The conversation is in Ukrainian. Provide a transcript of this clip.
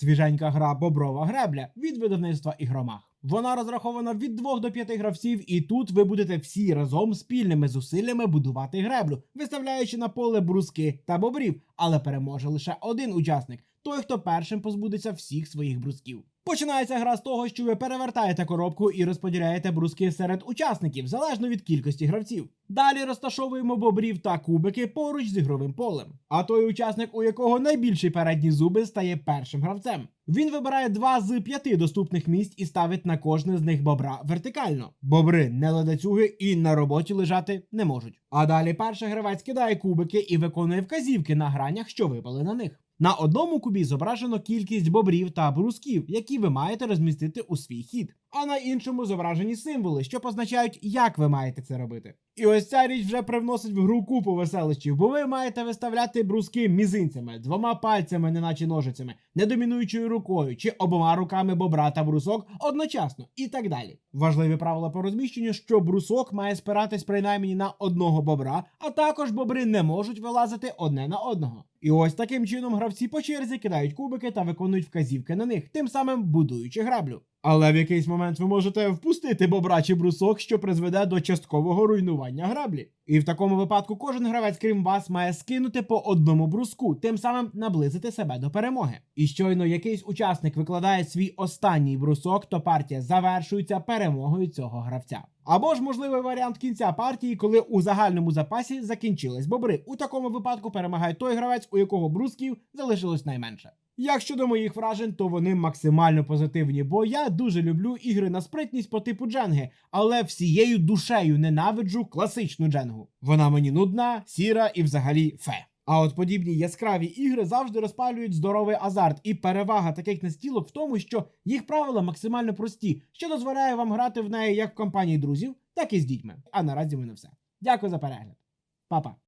свіженька гра Боброва гребля від видавництва ігромах. Вона розрахована від 2 до 5 гравців, і тут ви будете всі разом спільними зусиллями будувати греблю, виставляючи на поле бруски та бобрів, але переможе лише один учасник той, хто першим позбудеться всіх своїх брусків. Починається гра з того, що ви перевертаєте коробку і розподіляєте бруски серед учасників залежно від кількості гравців. Далі розташовуємо бобрів та кубики поруч з ігровим полем. А той учасник, у якого найбільші передні зуби, стає першим гравцем. Він вибирає два з п'яти доступних місць і ставить на кожне з них бобра вертикально. Бобри не ледацюги і на роботі лежати не можуть. А далі перший гравець кидає кубики і виконує вказівки на гранях, що випали на них. На одному кубі зображено кількість бобрів та брусків, які ви маєте розмістити у свій хід. А на іншому зображені символи, що позначають, як ви маєте це робити. І ось ця річ вже привносить в гру купу веселищів, бо ви маєте виставляти бруски мізинцями, двома пальцями, неначе ножицями, недомінуючою рукою чи обома руками бобра та брусок одночасно і так далі. Важливі правила по розміщенню, що брусок має спиратись принаймні на одного бобра, а також бобри не можуть вилазити одне на одного. І ось таким чином гравці по черзі кидають кубики та виконують вказівки на них, тим самим будуючи граблю. Але в якийсь момент ви можете впустити бобра чи брусок, що призведе до часткового руйнування граблі. І в такому випадку кожен гравець, крім вас, має скинути по одному бруску, тим самим наблизити себе до перемоги. І щойно якийсь учасник викладає свій останній брусок, то партія завершується перемогою цього гравця. Або ж можливий варіант кінця партії, коли у загальному запасі закінчились бобри. У такому випадку перемагає той гравець, у якого брусків залишилось найменше. Як щодо моїх вражень, то вони максимально позитивні, бо я дуже люблю ігри на спритність по типу дженги, але всією душею ненавиджу класичну дженгу. Вона мені нудна, сіра і взагалі фе. А от подібні яскраві ігри завжди розпалюють здоровий азарт, і перевага таких настілок в тому, що їх правила максимально прості, що дозволяє вам грати в неї як в компанії друзів, так і з дітьми. А наразі мене все. Дякую за перегляд. Па-па.